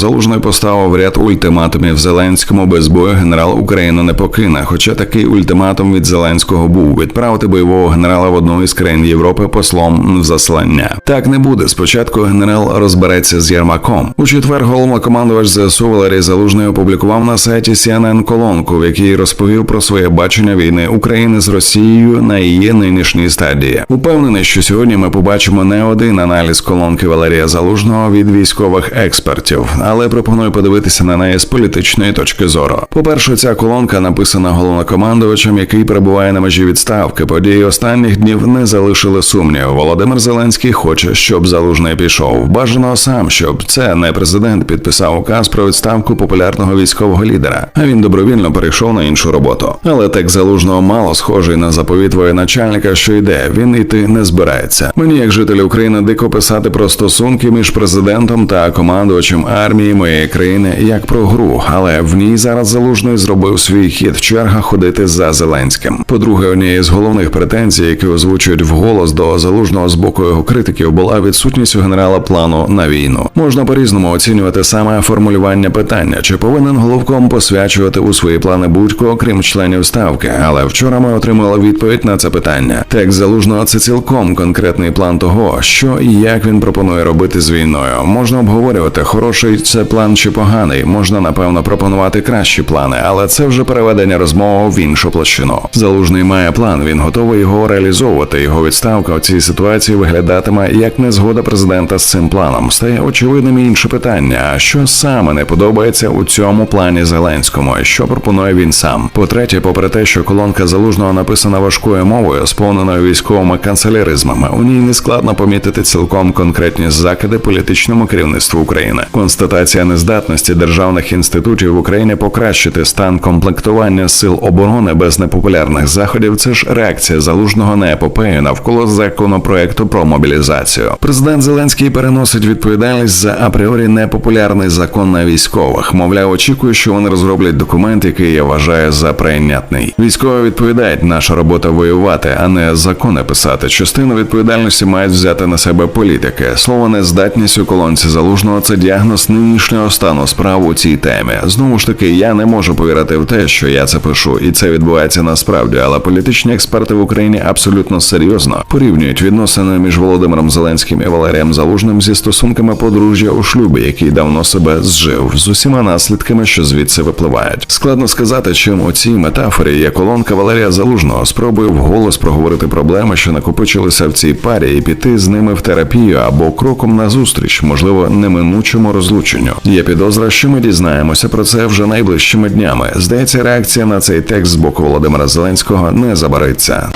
Залужний поставив ряд ультиматумів Зеленському без бою генерал Україну не покине. Хоча такий ультиматум від Зеленського був відправити бойового генерала в одну із країн Європи послом в заслання. Так не буде. Спочатку генерал розбереться з Єрмаком. У четвер головнокомандувач ЗСУ Валерій Залужний опублікував на сайті CNN колонку, в якій розповів про своє бачення війни України з Росією на її нинішній стадії. Упевнений, що сьогодні ми побачимо не один аналіз колонки Валерія Залужного від військових експертів, але пропоную подивитися на неї з політичної точки зору. По-перше, ця колонка написана головнокомандувачем, який перебуває на межі відставки. Події останніх днів не залишили сумніву. Володимир Зеленський хоче, щоб залужний пішов. Бажано сам, щоб це не президент підписав указ про відставку популярного військового лідера, а він добровільно перейшов на іншу роботу. Але текст залужного мало схожий на заповіт воєначальника, що йде. Він йти не збирається. Мені, як жителі України, дико писати про стосунки між президентом та командувачем армії моєї країни як про гру, але в ній зараз залужний зробив свій хід черга ходити за Зеленським. По-друге, однією з головних претензій, які озвучують вголос до залужного з боку його критиків, була відсутність у генерала плану на війну. Можна по-різному оцінювати саме формулювання питання, чи повинен головком посвячувати у свої плани будь-кого, крім членів ставки. Але вчора ми отримали відповідь на це питання. Текст залужного це цілком конкретний план того, що і як він пропонує робити з війною. Можна обговорювати, хороший це план чи поганий. Можна напевно пропонувати кращі плани, але це вже переведення розмови в іншу площину. Залужний має план. Він готовий його реалізовувати. Його відставка у цій ситуації виглядатиме як незгода президента з цим планом. Стає очевидним і інше питання: а що саме не подобається у цьому плані Зеленському? і Що пропонує він сам? По-третє, попри те, що колонка залужного написана важкою мовою, сповненою військовими канцеляризмами, у ній не складно помітити цілком конкретні закиди політичному керівництву України. Констатація нездатності державних інститутів в Україні покращити стан комплектування сил оборони без непопулярних заходів. Це ж реакція залужного на епопею навколо законопроекту про мобілізацію. Президент Зеленський переносить відповідальність за апріорі непопулярний закон на військових. Мовляв, очікує, що вони розроблять документ, який я вважаю за прийнятний. Військові відповідають, наша робота воювати, а не закони писати. Частину відповідальності мають взяти на себе політики. Слово нездатність у колонці залужного це діагноз нинішнього стану справ у цій темі. Знову ж таки, я не можу повірити в те, що я це пишу, і це відбувається насправді. Але політичні експерти в Україні абсолютно серйозно порівнюють відносини між Володимиром Зеленським і Валерієм Залужним зі стосунками подружжя у шлюбі, який давно себе зжив з усіма наслідками, що звідси випливають. Складно сказати, чим у цій метафорі є колонка Валерія Залужного. Спробує вголос проговорити проблеми, що накопичилися в цій парі, і піти з ними в терапію або кроком назустріч, можливо, неминучому розлученню. Є підозра, що ми дізнаємося про це вже найближчими днями. Здається, реакція на цей текст з боку Володимира Зеленського не забариться.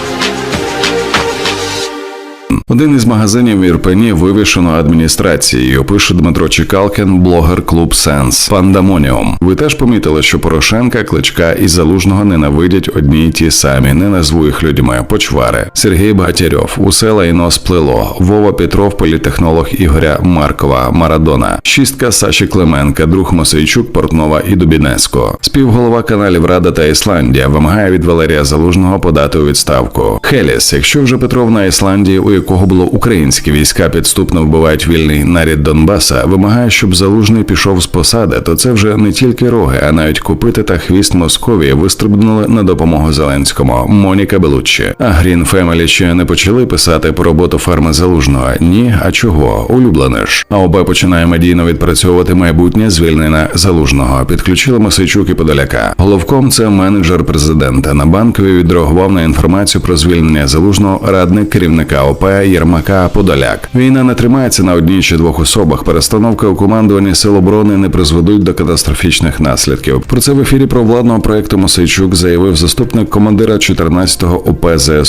Один із магазинів в Ірпені вивішено адміністрацією. Пише Дмитро Чекалкін, блогер клуб Сенс Пандамоніум. Ви теж помітили, що Порошенка, Кличка і Залужного ненавидять одні й ті самі. Не назву їх людьми. Почвари. Сергій Багатярьов. Усе лайно сплило. Вова Петров, політехнолог Ігоря Маркова, Марадона. Шістка Саші Клименка, друг Мосейчук, Портнова і Дубінецько. Співголова каналів Рада та Ісландія вимагає від Валерія Залужного подати у відставку. Хеліс, якщо вже Петров на Ісландії, у якого було українські війська підступно вбивають вільний нарід Донбаса, вимагає, щоб залужний пішов з посади, то це вже не тільки роги, а навіть купити та хвіст Московії вистрибнули на допомогу Зеленському. Моніка Белуччі. А Грін Фемелі ще не почали писати про роботу ферми залужного. Ні, а чого? Улюблене ж. А ОБ починає медійно відпрацьовувати майбутнє звільнення залужного. Підключили Масичук і Подоляка. Головком це менеджер президента. На банкові відреагував на інформацію про звільнення залужного радник керівника ОП Єрмака Подоляк. Війна не тримається на одній чи двох особах. Перестановка у командуванні сил оборони не призведуть до катастрофічних наслідків. Про це в ефірі провладного проекту Мосейчук заявив заступник командира 14-го ОП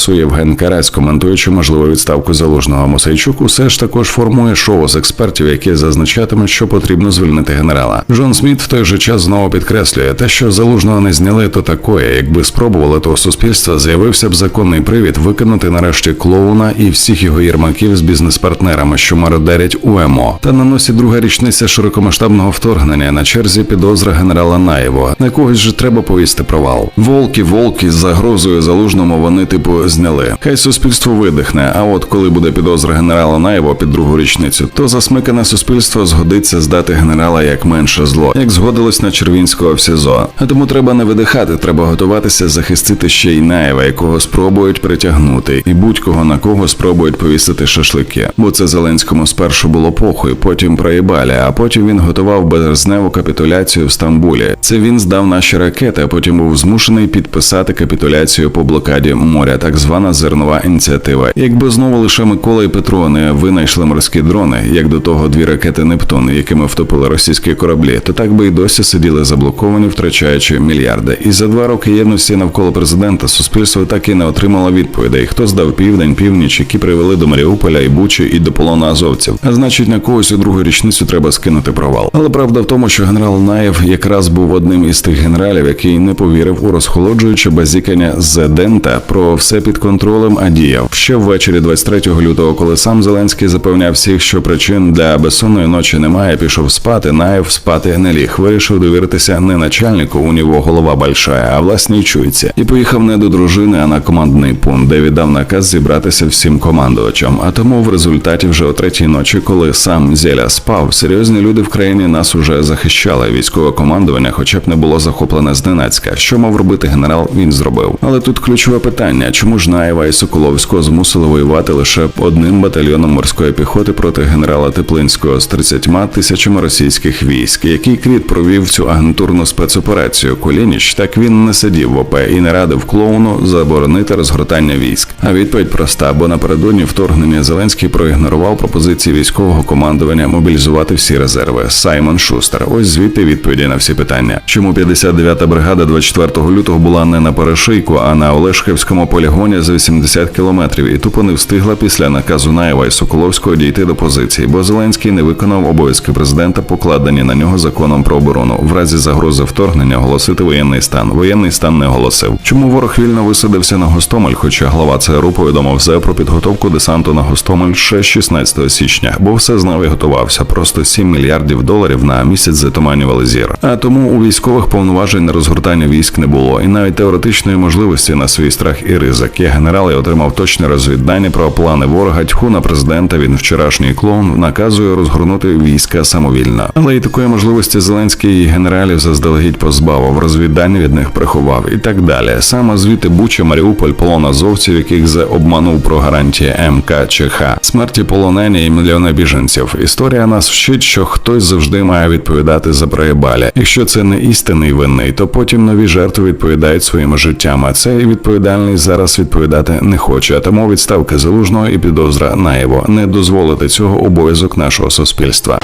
Євген Карась, коментуючи можливу відставку залужного Мосейчук, усе ж також формує шоу з експертів, які зазначатимуть, що потрібно звільнити генерала. Джон Сміт в той же час знову підкреслює те, що залужного не зняли, то такое. Якби спробували, то у суспільства з'явився б законний привід виконати нарешті клоуна і всіх його єрмаків з бізнес-партнерами, що мародерять УМО. Та на носі друга річниця широкомасштабного вторгнення на черзі підозра генерала Наєва. На когось же треба повісти провал. Волки, волки з загрозою залужному вони типу зняли. Хай суспільство видихне. А от коли буде підозра генерала Наєва під другу річницю, то засмикане суспільство згодиться здати генерала як менше зло, як згодилось на Червінського в СІЗО. А тому треба не видихати, треба готуватися захистити ще й Наєва, якого спробують притягнути, і будь-кого на кого спробують повісити шашлики. Бо це Зеленському спершу було похуй, потім проїбалі, а потім він готував березневу капітуляцію в Стамбулі. Це він здав наші ракети, а потім був змушений підписати капітуляцію по блокаді моря, так звана зернова ініціатива. Якби знову лише Микола і Петро не винайшли морські дрони, як до того дві ракети Нептун, якими втопили російські кораблі, то так би і досі сиділи заблоковані, втрачаючи мільярди. І за два роки єдності навколо президента суспільство так і не отримало відповідей, хто здав південь, північ, які привели до Маріуполя і Бучі і до полону азовців. А значить, на когось у другу річницю треба скинути провал. Але правда в тому, що генерал Наєв якраз був одним із тих генералів, який не повірив у розхолоджуюче базікання Зедента про все під контролем, а діяв ще ввечері 23 лютого, коли сам Зеленський запевняв всіх, що причин для безсонної ночі немає. Пішов спати. Наєв спати не ліг. Вирішив довіритися не начальнику, у нього голова большая, а власній чуйці, і поїхав не до дружини, а на командний пункт, де віддав наказ зібратися всім командувачам. А тому в результаті вже о третій ночі, коли сам Зеля спав, серйозні люди в країні нас уже захищали. Військове командування, хоча б не було захоплене зненацька. Що мав робити генерал, він зробив. Але тут ключове питання: чому ж Наєва і Соколовського змусили воювати лише одним батальйоном морської піхоти проти генерала Теплинського з 30 тисячами російських військ, який кріт провів цю агентурну спецоперацію Колініч, так він не сидів в ОП і не радив клоуну заборонити розгортання військ. А відповідь проста, бо напередодні вторгнення Зеленський проігнорував пропозиції військового командування мобілізувати всі резерви. Саймон Шустер. Ось звідти відповіді на всі питання. Чому 59-та бригада 24 лютого була не на перешийку, а на Олешківському полігоні за 80 кілометрів, і тупо не встигла після наказу Наєва і Соколовського дійти до позиції, бо Зеленський не виконав обов'язки президента, покладені на нього законом про оборону. В разі загрози вторгнення оголосити воєнний стан. Воєнний стан не оголосив. Чому ворог вільно висадився на Гостомель? Хоча глава ЦРУ повідомив ЗЕ про підготовку десанту на Гостомель ще 16 січня, бо все знав і готувався. Просто 7 мільярдів доларів на місяць затуманювали зір. А тому у військових повноважень на розгортання військ не було, і навіть теоретичної можливості на свій страх і ризик. Я генерал і отримав точні розвіддані про плани ворога. Тьху на президента. Він вчорашній клоун наказує розгорнути війська самовільно. Але і такої можливості Зеленський генералів заздалегідь позбавив, розвіддані від них приховав і так далі. Саме звідти Буча, Маріуполь, полон азовців, яких зе обманув про гарантії МК ЧХ, смерті полонені і мільйони біженців. Історія нас вчить, що хтось завжди має відповідати за проєбалі. Якщо це не істинний винний, то потім нові жертви відповідають своїми життями. Цей відповідальний зараз відповідати не хоче. Тому відставка залужного і підозра наєво не дозволити цього обов'язок нашого суспільства.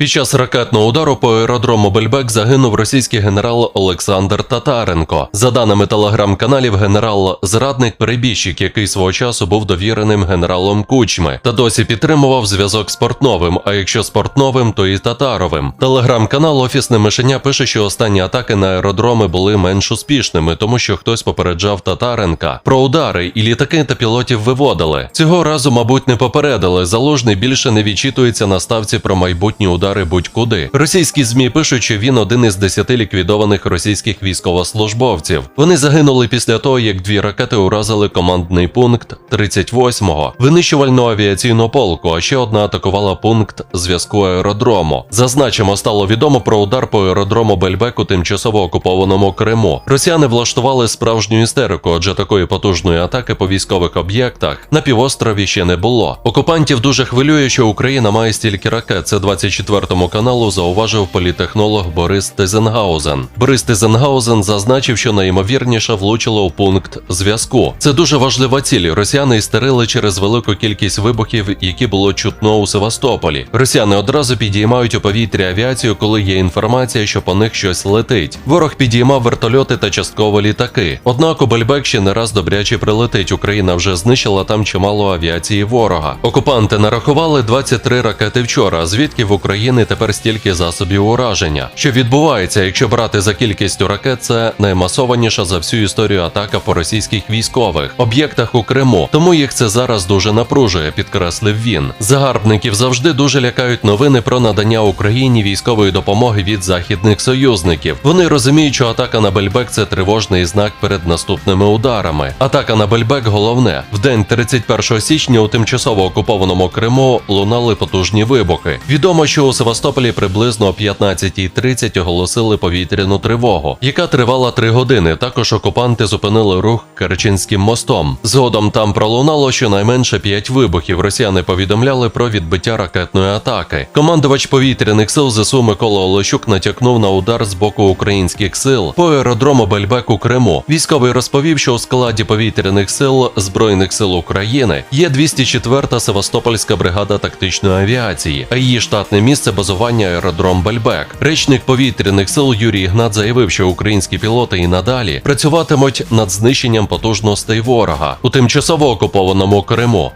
Під час ракетного удару по аеродрому Бельбек загинув російський генерал Олександр Татаренко. За даними телеграм-каналів, генерал зрадник перебіжчик, який свого часу був довіреним генералом Кучми, та досі підтримував зв'язок з Портновим. А якщо з Портновим, то і Татаровим. Телеграм-канал Офісне мишеня пише, що останні атаки на аеродроми були менш успішними, тому що хтось попереджав Татаренка про удари, і літаки та пілотів виводили. Цього разу, мабуть, не попередили. Залужний більше не відчитується на ставці про майбутні удари будь-куди. Rосійські змі пишуть, що він один із десяти ліквідованих російських військовослужбовців. Вони загинули після того, як дві ракети уразили командний пункт 38-го винищувального авіаційного полку. А ще одна атакувала пункт зв'язку аеродрому. Зазначимо, стало відомо про удар по аеродрому Бельбек у тимчасово окупованому Криму. Росіяни влаштували справжню істерику, адже такої потужної атаки по військових об'єктах на півострові ще не було. Окупантів дуже хвилює, що Україна має стільки ракет. Це 24 каналу зауважив політехнолог Борис Тезенгаузен. Борис Тезенгаузен зазначив, що найімовірніше влучило у пункт зв'язку. Це дуже важлива ціль. Росіяни істерили через велику кількість вибухів, які було чутно у Севастополі. Росіяни одразу підіймають у повітря авіацію, коли є інформація, що по них щось летить. Ворог підіймав вертольоти та частково літаки. Однак у Бельбек ще не раз добряче прилетить. Україна вже знищила там чимало авіації ворога. Окупанти нарахували 23 ракети вчора, звідки в Україну України тепер стільки засобів ураження. Що відбувається, якщо брати за кількістю ракет, це наймасованіша за всю історію атака по російських військових об'єктах у Криму. Тому їх це зараз дуже напружує, підкреслив він. Загарбників завжди дуже лякають новини про надання Україні військової допомоги від західних союзників. Вони розуміють, що атака на Бельбек це тривожний знак перед наступними ударами. Атака на Бельбек головне в день 31 січня у тимчасово окупованому Криму лунали потужні вибухи. Відомо, що у Севастополі приблизно о 15.30 оголосили повітряну тривогу, яка тривала три години. Також окупанти зупинили рух Керченським мостом. Згодом там пролунало щонайменше п'ять вибухів. Росіяни повідомляли про відбиття ракетної атаки. Командувач повітряних сил ЗСУ Микола Олещук натякнув на удар з боку українських сил по аеродрому Бельбек у Криму. Військовий розповів, що у складі повітряних сил Збройних сил України є 204-та Севастопольська бригада тактичної авіації, а її штатне місце базування аеродром Бельбек. Речник повітряних сил Юрій Ігнат заявив, що українські пілоти і надалі працюватимуть над знищенням потужностей ворога у тимчасово окупованому Криму.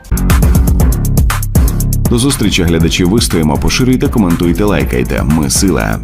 До зустрічі глядачі вистоїмо, поширюйте, коментуйте, лайкайте. Ми сила.